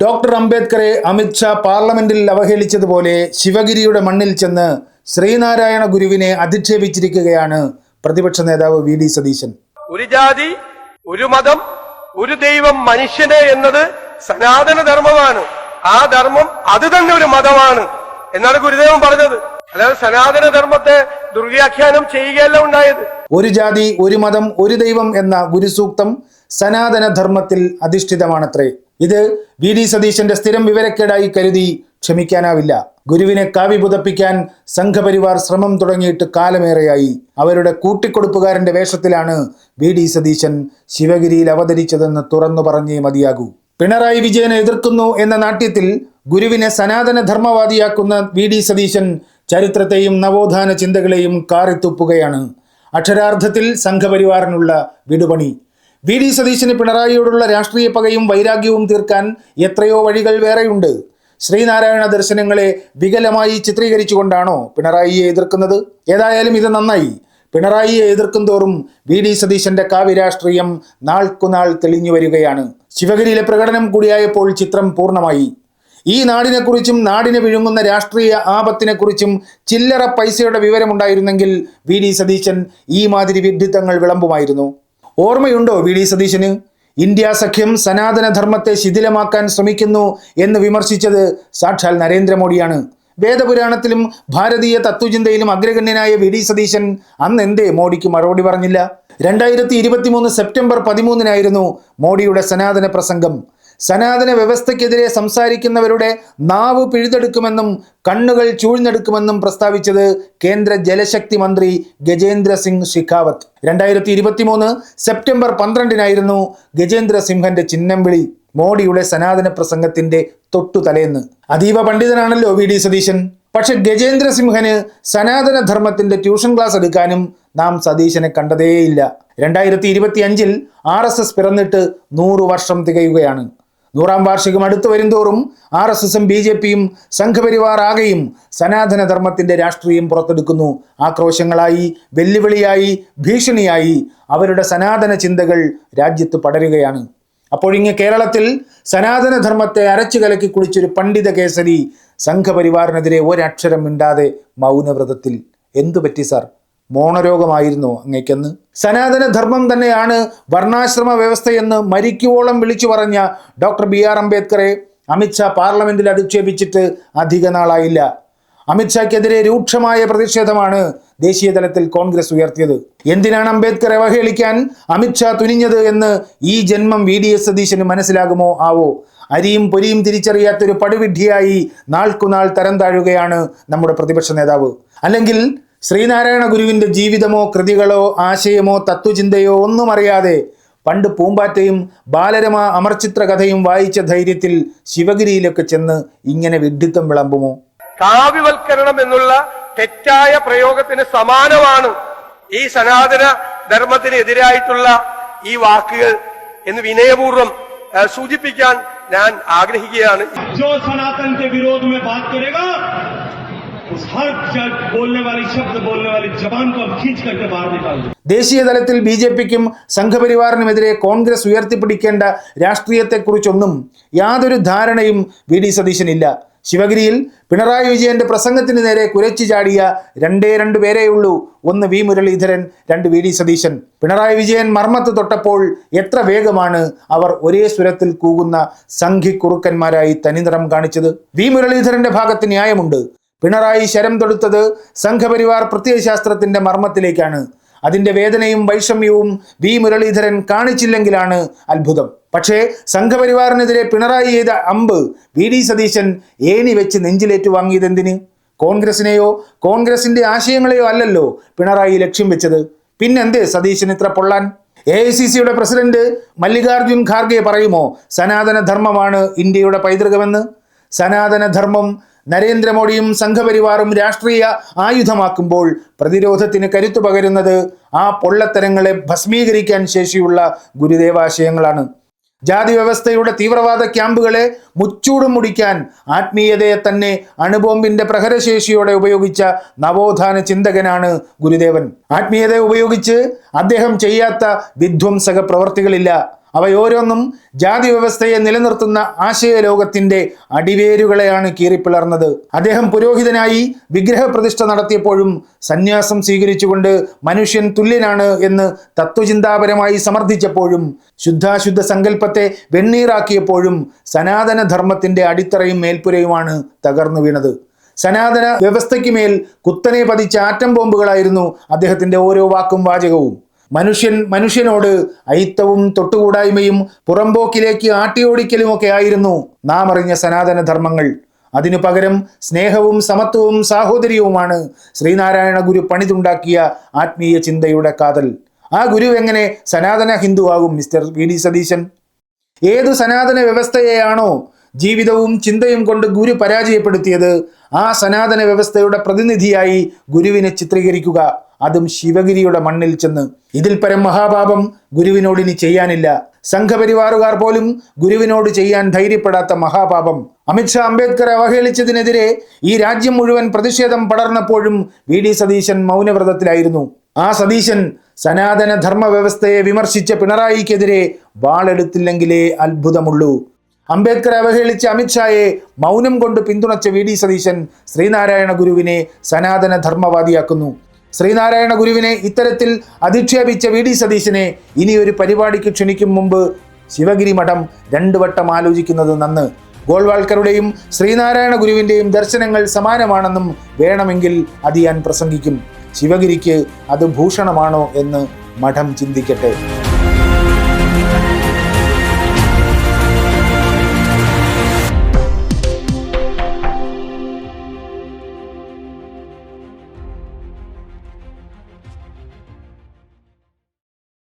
Doctor അംബേദ്കറെ Amit Shah പാർലമെന്റിൽ അവഹേളിച്ചതുപോലെ ശിവഗിരിയുടെ മണ്ണിൽ ചെന്ന് ശ്രീനാരായണ ഗുരുവിനെ അധിക്ഷേപിച്ചിരിക്കുകയാണ് പ്രതിപക്ഷ നേതാവ് വി ഡി സതീശൻ. ഒരു ജാതി ഒരു മതം ഒരു ദൈവം മനുഷ്യനെ എന്നത് സനാതന ധർമ്മമാണ് ആ ധർമ്മം അത് തന്നെ ഒരു മതമാണ് എന്നാണ് ഗുരുദേവൻ പറഞ്ഞത്. അതായത് സനാതന ധർമ്മത്തെ ദുർവ്യാഖ്യാനം ചെയ്യുകയല്ല ഉണ്ടായത്. ഒരു ജാതി ഒരു മതം ഒരു ദൈവം എന്ന ഗുരുസൂക്തം സനാതന ധർമ്മത്തിൽ അധിഷ്ഠിതമാണത്രേ. ഇത് വി ഡി സതീശന്റെ സ്ഥിരം വിവരക്കേടായി കരുതി ക്ഷമിക്കാനാവില്ല. ഗുരുവിനെ കാവി പുതപ്പിക്കാൻ സംഘപരിവാർ ശ്രമം തുടങ്ങിയിട്ട് കാലമേറെയായി. അവരുടെ കൂട്ടിക്കൊടുപ്പുകാരന്റെ വേഷത്തിലാണ് വി ഡി സതീശൻ ശിവഗിരിയിൽ അവതരിച്ചതെന്ന് തുറന്നു പറഞ്ഞേ മതിയാകൂ. പിണറായി വിജയനെ എതിർക്കുന്നു എന്ന നാട്യത്തിൽ ഗുരുവിനെ സനാതന ധർമ്മവാദിയാക്കുന്ന വി ഡി സതീശൻ ചരിത്രത്തെയും നവോത്ഥാന ചിന്തകളെയും കാറിത്തുപ്പുകയാണ്. അക്ഷരാർത്ഥത്തിൽ സംഘപരിവാറിനുള്ള വിടുപണി. വി ഡി സതീശന് പിണറായിയോടുള്ള രാഷ്ട്രീയ പകയും വൈരാഗ്യവും തീർക്കാൻ എത്രയോ വഴികൾ വേറെയുണ്ട്. ശ്രീനാരായണ ദർശനങ്ങളെ വികലമായി ചിത്രീകരിച്ചുകൊണ്ടാണോ പിണറായിയെ എതിർക്കുന്നത്? ഏതായാലും ഇത് നന്നായി. പിണറായിയെ എതിർക്കും തോറും വി ഡി സതീശന്റെ കാവ്യരാഷ്ട്രീയം നാൾക്കുനാൾ തെളിഞ്ഞു വരികയാണ്. ശിവഗിരിയിലെ പ്രകടനം കൂടിയായപ്പോൾ ചിത്രം പൂർണമായി. ഈ നാടിനെക്കുറിച്ചും നാടിനെ വിഴുങ്ങുന്ന രാഷ്ട്രീയ ആപത്തിനെക്കുറിച്ചും ചില്ലറ പൈസയുടെ വിവരമുണ്ടായിരുന്നെങ്കിൽ വി ഡി സതീശൻ ഈ മാതിരി വിഡിത്തങ്ങൾ വിളമ്പുമായിരുന്നു. ഓർമ്മയുണ്ടോ വി ഡി സതീശന്? ഇന്ത്യ സഖ്യം സനാതനധർമ്മത്തെ ശിഥിലമാക്കാൻ ശ്രമിക്കുന്നു എന്ന് വിമർശിച്ചത് സാക്ഷാൽ നരേന്ദ്രമോദിയാണ്. വേദപുരാണത്തിലും ഭാരതീയ തത്വചിന്തയിലും അഗ്രഗണ്യനായ വി ഡി സതീശൻ അന്ന് എന്തേ മോഡിക്ക് മറുപടി പറഞ്ഞില്ല? രണ്ടായിരത്തി ഇരുപത്തിമൂന്ന് സെപ്റ്റംബർ പതിമൂന്നിനായിരുന്നു മോഡിയുടെ സനാതന പ്രസംഗം. സനാതന വ്യവസ്ഥയ്ക്കെതിരെ സംസാരിക്കുന്നവരുടെ നാവ് പിഴുതെടുക്കുമെന്നും കണ്ണുകൾ ചൂഴ്ന്നെടുക്കുമെന്നും പ്രസ്താവിച്ചത് കേന്ദ്ര ജലശക്തി മന്ത്രി ഗജേന്ദ്ര സിംഗ് ഷിഖാവത്ത് രണ്ടായിരത്തി ഇരുപത്തിമൂന്ന് സെപ്റ്റംബർ പന്ത്രണ്ടിനായിരുന്നു ഗജേന്ദ്ര സിംഹന്റെ ചിഹ്നം വിളി മോഡിയുടെ സനാതന പ്രസംഗത്തിന്റെ തൊട്ടു തലേന്ന് അതീവ പണ്ഡിതനാണല്ലോ വി ഡി സതീശൻ. പക്ഷെ ഗജേന്ദ്ര സിംഹന് സനാതന ധർമ്മത്തിന്റെ ട്യൂഷൻ ക്ലാസ് എടുക്കാനും നാം സതീശനെ കണ്ടതേയില്ല. രണ്ടായിരത്തി ഇരുപത്തി അഞ്ചിൽ ആർ എസ് എസ് പിറന്നിട്ട് നൂറു വർഷം തികയുകയാണ്. നൂറാം വാർഷികം അടുത്തു വരുംതോറും ആർ എസ് എസും ബി ജെ പിയും സംഘപരിവാർ ആകെയും സനാതന ധർമ്മത്തിന്റെ രാഷ്ട്രീയം പുറത്തെടുക്കുന്നു. ആക്രോശങ്ങളായി വെല്ലുവിളിയായി ഭീഷണിയായി അവരുടെ സനാതന ചിന്തകൾ രാജ്യത്ത് പടരുകയാണ്. അപ്പോഴിങ്ങ് കേരളത്തിൽ സനാതനധർമ്മത്തെ അരച്ചു കലക്കി കുളിച്ചൊരു പണ്ഡിത കേസരി സംഘപരിവാറിനെതിരെ ഒരക്ഷരം മിണ്ടാതെ മൗനവ്രതത്തിൽ. എന്തു പറ്റി സാർ? മോണരോഗമായിരുന്നു അങ്ങേക്കെന്ന്. സനാതനധർമ്മം തന്നെയാണ് വർണാശ്രമ വ്യവസ്ഥയെന്ന് മരിക്കുവോളം വിളിച്ചു പറഞ്ഞ ഡോക്ടർ ബി ആർ അംബേദ്കറെ അമിത്ഷാ പാർലമെന്റിൽ അധിക്ഷേപിച്ചിട്ട് അധിക നാളായില്ല. അമിത്ഷായ്ക്കെതിരെ രൂക്ഷമായ പ്രതിഷേധമാണ് ദേശീയ തലത്തിൽ കോൺഗ്രസ് ഉയർത്തിയത്. എന്തിനാണ് അംബേദ്കറെ അവഹേളിക്കാൻ അമിത്ഷാ തുനിഞ്ഞത് എന്ന് ഈ ജന്മം വി ഡി എസ് സതീശന് മനസ്സിലാകുമോ? ആവോ. അരിയും പൊരിയും തിരിച്ചറിയാത്തൊരു പടുവിഡ്ഢിയായി നാൾക്കുനാൾ തരം താഴുകയാണ് നമ്മുടെ പ്രതിപക്ഷ നേതാവ്. അല്ലെങ്കിൽ ശ്രീനാരായണ ഗുരുവിന്റെ ജീവിതമോ കൃതികളോ ആശയമോ തത്വചിന്തയോ ഒന്നും അറിയാതെ പണ്ട് പൂമ്പാറ്റയും ബാലരമ അമർചിത്ര കഥയും വായിച്ച ധൈര്യത്തിൽ ശിവഗിരിയിലൊക്കെ ചെന്ന് ഇങ്ങനെ വിഡ്ഢിത്തം വിളമ്പുമോ? കാവ്യവൽക്കരണം എന്നുള്ള തെറ്റായ പ്രയോഗത്തിന് സമാനമാണ് ഈ സനാതന ധർമ്മത്തിനെതിരായിട്ടുള്ള ഈ വാക്കുകൾ എന്ന് വിനയപൂർവം സൂചിപ്പിക്കാൻ ഞാൻ ആഗ്രഹിക്കുകയാണ്. उस हर जब बोलने वाली शब्द बोलने वाली जबान को हम खींच करके बाहर निकाल दें ദേശീയ തലത്തിൽ ബി ജെ പിക്കും സംഘപരിവാറിനുമെതിരെ കോൺഗ്രസ് ഉയർത്തിപ്പിടിക്കേണ്ട രാഷ്ട്രീയത്തെക്കുറിച്ചൊന്നും യാതൊരു ധാരണയും വി ഡി സതീശനില്ല ശിവഗിരിയിൽ പിണറായി വിജയന്റെ പ്രസംഗത്തിന് നേരെ കുരച്ചു ചാടിയ രണ്ടേ രണ്ട് പേരേയുള്ളൂ ഒന്ന് വി മുരളീധരൻ രണ്ട് വി ഡി സതീശൻ പിണറായി വിജയൻ മർമ്മത്ത് തൊട്ടപ്പോൾ എത്ര വേഗമാണ് അവർ ഒരേ സ്വരത്തിൽ കൂകുന്ന സംഘിക്കുറുക്കന്മാരായി തനിനിറം കാണിച്ചത് വി മുരളീധരന്റെ ഭാഗത്ത് ന്യായമുണ്ട് പിണറായി ശരം തൊടുത്തത് സംഘപരിവാർ പ്രത്യയശാസ്ത്രത്തിന്റെ മർമ്മത്തിലേക്കാണ്. അതിന്റെ വേദനയും വൈഷമ്യവും വി. മുരളീധരൻ കാണിച്ചില്ലെങ്കിലാണ് അത്ഭുതം. പക്ഷേ സംഘപരിവാറിനെതിരെ പിണറായി ചെയ്ത അമ്പ് വി. ഡി. സതീശൻ ഏണി വെച്ച് നെഞ്ചിലേറ്റു വാങ്ങിയതെന്തിന്? കോൺഗ്രസിനെയോ കോൺഗ്രസിന്റെ ആശയങ്ങളെയോ അല്ലല്ലോ പിണറായി ലക്ഷ്യം വെച്ചത്. പിന്നെന്തേ സതീശൻ ഇത്ര പൊള്ളാൻ? എ ഐ സി സിയുടെ പ്രസിഡന്റ് മല്ലികാർജുൻ ഖാർഗെ പറയുമോ സനാതന ധർമ്മമാണ് ഇന്ത്യയുടെ പൈതൃകമെന്ന്? സനാതന ധർമ്മം നരേന്ദ്രമോദിയും സംഘപരിവാറും രാഷ്ട്രീയ ആയുധമാക്കുമ്പോൾ പ്രതിരോധത്തിന് കരുത്തു പകരുന്നത് ആ പൊള്ളത്തരങ്ങളെ ഭസ്മീകരിക്കാൻ ശേഷിയുള്ള ഗുരുദേവാശയങ്ങളാണ്. ജാതി വ്യവസ്ഥയുടെ തീവ്രവാദ ക്യാമ്പുകളെ മുച്ചൂടും മുടിക്കാൻ ആത്മീയതയെ തന്നെ അണുബോംബിന്റെ പ്രഹരശേഷിയോടെ ഉപയോഗിച്ച നവോത്ഥാന ചിന്തകനാണ് ഗുരുദേവൻ. ആത്മീയത ഉപയോഗിച്ച് അദ്ദേഹം ചെയ്യാത്ത വിധ്വംസക പ്രവർത്തികളില്ല. അവയോരോന്നും ജാതി വ്യവസ്ഥയെ നിലനിർത്തുന്ന ആശയ ലോകത്തിന്റെ അടിവേരുകളെയാണ് കീറിപ്പിളർന്നത്. അദ്ദേഹം പുരോഹിതനായി വിഗ്രഹപ്രതിഷ്ഠ നടത്തിയപ്പോഴും സന്യാസം സ്വീകരിച്ചുകൊണ്ട് മനുഷ്യൻ തുല്യനാണ് എന്ന് തത്വചിന്താപരമായി സമർത്ഥിച്ചപ്പോഴും ശുദ്ധാശുദ്ധ സങ്കല്പത്തെ വെണ്ണീറാക്കിയപ്പോഴും സനാതനധർമ്മത്തിന്റെ അടിത്തറയും മേൽപ്പുരയുമാണ് തകർന്നു വീണത്. സനാതന വ്യവസ്ഥയ്ക്ക് മേൽ കുത്തനെ പതിച്ച ആറ്റം ബോംബുകളായിരുന്നു അദ്ദേഹത്തിന്റെ ഓരോ വാക്കും വാചകവും. മനുഷ്യൻ മനുഷ്യനോട് അയിത്തവും തൊട്ടുകൂടായ്മയും പുറമ്പോക്കിലേക്ക് ആട്ടിയോടിക്കലുമൊക്കെ ആയിരുന്നു നാം അറിഞ്ഞ സനാതനധർമ്മങ്ങൾ. അതിനു പകരം സ്നേഹവും സമത്വവും സാഹോദര്യവുമാണ് ശ്രീനാരായണ ഗുരു പണിതുണ്ടാക്കിയ ആത്മീയ ചിന്തയുടെ കാതൽ. ആ ഗുരു എങ്ങനെ സനാതന ഹിന്ദുവാകും മിസ്റ്റർ വി ഡി സതീശൻ? ഏതു സനാതന വ്യവസ്ഥയെയാണോ ജീവിതവും ചിന്തയും കൊണ്ട് ഗുരു പരാജയപ്പെടുത്തിയത് ആ സനാതന വ്യവസ്ഥയുടെ പ്രതിനിധിയായി ഗുരുവിനെ ചിത്രീകരിക്കുക. അതും ശിവഗിരിയുടെ മണ്ണിൽ ചെന്ന്. ഇതിൽ പരം മഹാപാപം ഗുരുവിനോട് ഇനി ചെയ്യാനില്ല. സംഘപരിവാറുകാർ പോലും ഗുരുവിനോട് ചെയ്യാൻ ധൈര്യപ്പെടാത്ത മഹാപാപം. അമിത്ഷാ അംബേദ്കർ അവഹേളിച്ചതിനെതിരെ ഈ രാജ്യം മുഴുവൻ പ്രതിഷേധം പടർന്നപ്പോഴും വി. ഡി. സതീശൻ മൗനവ്രതത്തിലായിരുന്നു. ആ സതീശൻ സനാതന ധർമ്മ വ്യവസ്ഥയെ വിമർശിച്ച പിണറായിക്കെതിരെ വാളെടുത്തില്ലെങ്കിലേ അത്ഭുതമുള്ളൂ. അംബേദ്കർ അവഹേളിച്ച അമിത്ഷായെ മൗനം കൊണ്ട് പിന്തുണച്ച വി. ഡി. സതീശൻ ശ്രീനാരായണ ഗുരുവിനെ സനാതന ധർമ്മവാദിയാക്കുന്നു ശ്രീനാരായണ ഗുരുവിനെ ഇത്തരത്തിൽ അധിക്ഷേപിച്ച വി ഡി സതീശനെ ഇനി ഒരു പരിപാടിക്ക് ക്ഷണിക്കും മുമ്പ് ശിവഗിരി മഠം രണ്ടു വട്ടം ആലോചിക്കുന്നത് നന്ന്. ഗോൾവാൾക്കറുടെയും ശ്രീനാരായണ ഗുരുവിന്റെയും ദർശനങ്ങൾ സമാനമാണെന്നും വേണമെങ്കിൽ അത് ഞാൻ പ്രസംഗിക്കും. ശിവഗിരിക്ക് അത് ഭൂഷണമാണോ എന്ന് മഠം ചിന്തിക്കട്ടെ.